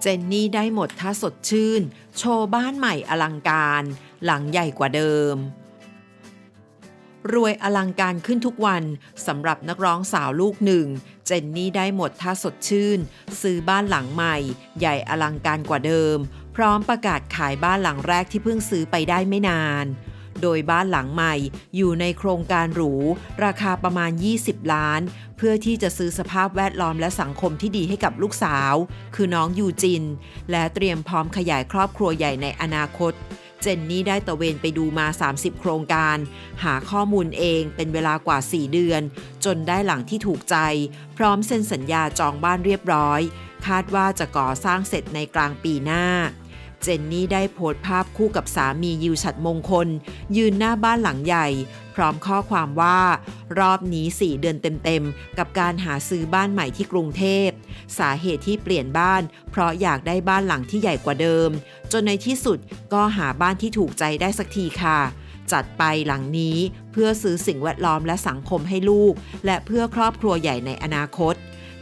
เจนนี่ได้หมดท่าสดชื่น โชว์บ้านใหม่อลังการ หลังใหญ่กว่าเดิม รวยอลังการขึ้นทุกวันสำหรับนักร้องสาวลูกหนึ่ง เจนนี่ได้หมดท่าสดชื่น ซื้อบ้านหลังใหม่ ใหญ่อลังการกว่าเดิม พร้อมประกาศขายบ้านหลังแรกที่เพิ่งซื้อไปได้ไม่นาน โดยบ้านหลังใหม่อยู่ในโครงการหรู ราคาประมาณ 20 ล้าน เพื่อที่จะซื้อสภาพแวดล้อมและสังคมที่ดีให้กับลูกสาว คือน้องยูจิน และเตรียมพร้อมขยายครอบครัวใหญ่ในอนาคตเจนนี่ได้ตระเวนไปดูมา 30 โครงการ หาข้อมูลเองเป็นเวลากว่า 4 เดือน จนได้หลังที่ถูกใจ พร้อมเซ็นสัญญาจองบ้านเรียบร้อย คาดว่าจะก่อสร้างเสร็จในกลางปีหน้า เจนนี่ได้โพสต์ภาพคู่กับสามียิวฉัดมงคล ยืนหน้าบ้านหลังใหญ่ พร้อมข้อความว่า รอบนี้ 4 เดือนเต็มๆ กับการหาซื้อบ้านใหม่ที่กรุงเทพ สาเหตุที่เปลี่ยนบ้าน เพราะอยากได้บ้านหลังที่ใหญ่กว่าเดิม จนในที่สุดก็หาบ้านที่ถูกใจได้สักทีค่ะจัดไปหลังนี้เพื่อซื้อสิ่งแวดล้อมและสังคมให้ลูก และเพื่อครอบครัวใหญ่ในอนาคต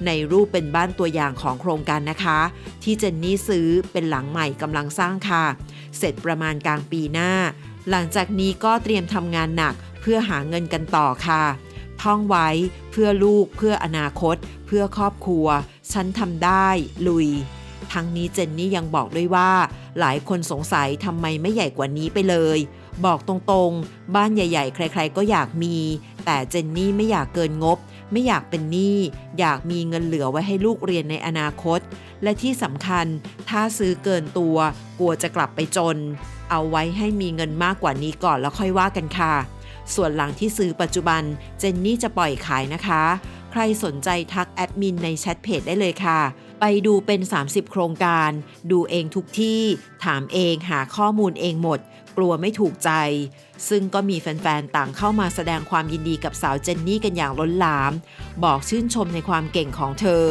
ในรูปเป็นบ้านตัวอย่างของโครงการนะคะ ที่เจนนี่ซื้อเป็นหลังใหม่กำลังสร้างค่ะ เสร็จประมาณกลางปีหน้า หลังจากนี้ก็เตรียมทำงานหนักเพื่อหาเงินกันต่อค่ะท่องไว้เพื่อลูกเพื่ออนาคต เพื่อครอบครัว ฉันทำได้ ลุย ทั้งนี้เจนนี่ยังบอกด้วยว่า หลายคนสงสัยทำไมไม่ใหญ่กว่านี้ไปเลย บอกตรงๆ บ้านใหญ่ ๆ ใคร ๆ ก็อยากมี แต่เจนนี่ไม่อยากเกินงบ ไม่อยากเป็นหนี้อยากมีเงินเหลือไว้ให้ลูกเรียนในอนาคต และที่สำคัญถ้าซื้อเกินตัว กลัวจะกลับไปจน เอาไว้ให้มีเงินมากกว่านี้ก่อนแล้วค่อยว่ากันค่ะ ส่วนหลังที่ซื้อปัจจุบันเจนนี่จะปล่อยขายนะคะ ใครสนใจทักแอดมินในแชทเพจได้เลยค่ะ ไปดูเป็น 30 โครงการ ดูเองทุกที่ ถามเองหาข้อมูลเองหมด กลัวไม่ถูกใจ ซึ่งก็มีแฟนๆ ต่างเข้ามาแสดงความยินดีกับสาวเจนนี่กันอย่างล้นหลาม บอกชื่นชมในความเก่งของเธอ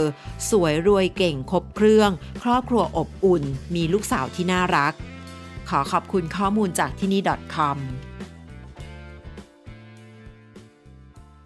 สวยรวยเก่งครบเครื่อง ครอบครัวอบอุ่น มีลูกสาวที่น่ารัก ขอขอบคุณข้อมูลจากที่นี่ .com